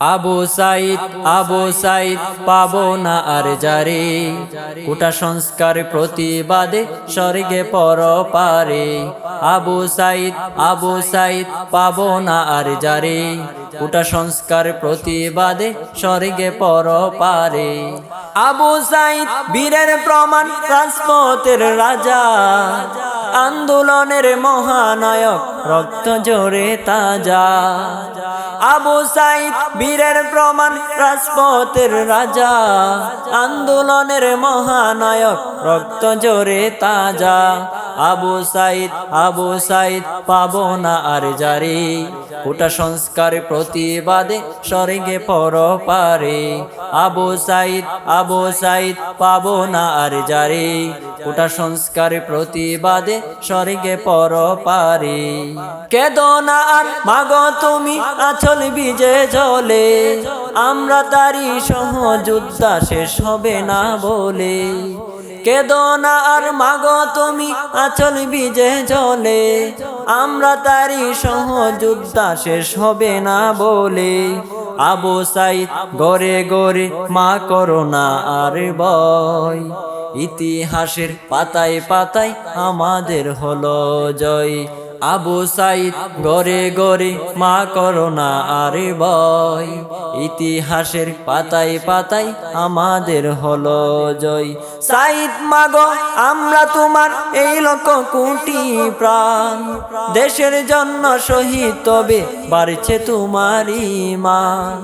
আবু সাইদ আবু সাইদ পাবো না আর জারে। কুটা সংস্কার প্রতিবাদে স্বর্গে পর পারে আবু সাইদ আবু সাইদ পাবো না আর জারে। কুটা সংস্কার প্রতিবাদে স্বর্গে পর পারে আবু সাইদ বীরের প্রমাণ, রাজপথের রাজা। আন্দোলনের মহানায়ক, রক্ত জোরে তাজা। আবু সাইদ বীরের প্রমাণ রাজপথের রাজা আন্দোলনের মহানায়ক রক্ত জোরে তাজা। আবু সাইদ আবু সাইদ পাবো না আর জারি। ওটা সংস্কার প্রতিবাদে স্বর্গে পর পারে আবু সাইদ আবু সাইদ পাবো না আর জারি। ওটা সংস্কার প্রতিবাদে স্বর্গে পর পারে কেদনা আর, মাগো তুমি আচল বিজে জলে। আমরা তারি সহযোদ্ধা শেষ হবে না বলে। কেদনা আর মাগো তুমি, আচল বিজে জলে। আমরা তারি সহযোদ্ধা, শেষ হবে না বলে। আবু সাইদ গরে গরে মা করোনা আর বয় ইতিহাসের পাতায় পাতায় আমাদের হলো জয়। আবু সাইদ গরে গরে মা করোনা আরে বয়। ইতিহাসের পাতায় পাতায় আমাদের হলো জয়। সাইদ, মাগো, আমরা তোমার এই লোক কোটি প্রাণ। দেশের জন্য শহীদ তবে বাড়ছে তোমার ইমান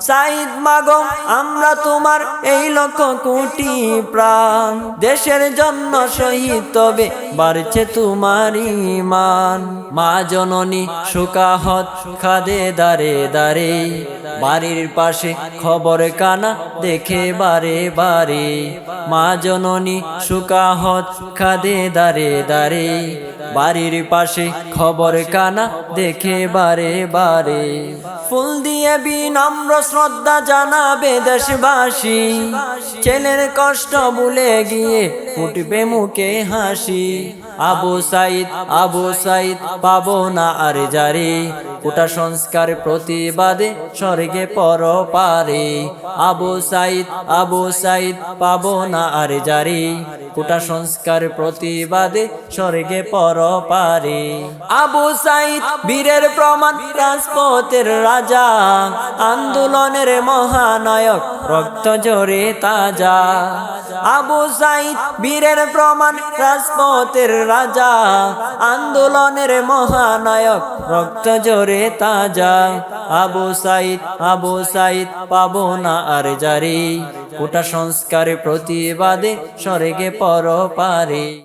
সাইদ, মাগো, আমরা তোমার এই লোক কোটি প্রাণ। দেশের জন্য শহীদ তবে বাড়ছে তোমার ইমান মা জননী সুকাহত খাদে দারে দারে, বাড়ির পাশে খবর কানা দেখে বারে বারে। মা জননী সুকাহত খাদে দারে দারে, বাড়ির পাশে খবর কানা দেখে বারে বারে। ফুল দিয়ে বিনম্র শ্রদ্ধা জানাবে দেশবাসী। ছেলের কষ্ট ভুলে গিয়ে উঠবে মুখে হাসি। আবু সাইদ আবু সাইদ, পাবো না আর জারি। ওটা সংস্কার প্রতিবাদে স্বর্গে পর পারে আবু সাইদ আবু সাইদ, পাবো না আর জারি। ওটা সংস্কার প্রতিবাদে স্বর্গে পর পারে আবু সাইদ, বীরের প্রমাণ, রাজপথের রাজা। আন্দোলনের মহানায়ক, রক্ত জোরে তাজা। আবু সাইদ বীরের প্রমাণ, রাজপথের রাজা, আন্দোলনের মহানায়ক, রক্ত জোরে তাজা। আবু সাইদ আবু সাইদ, পাব না আর জারি। ওটা সংস্কারে প্রতিবাদে স্বর্গে পর পারে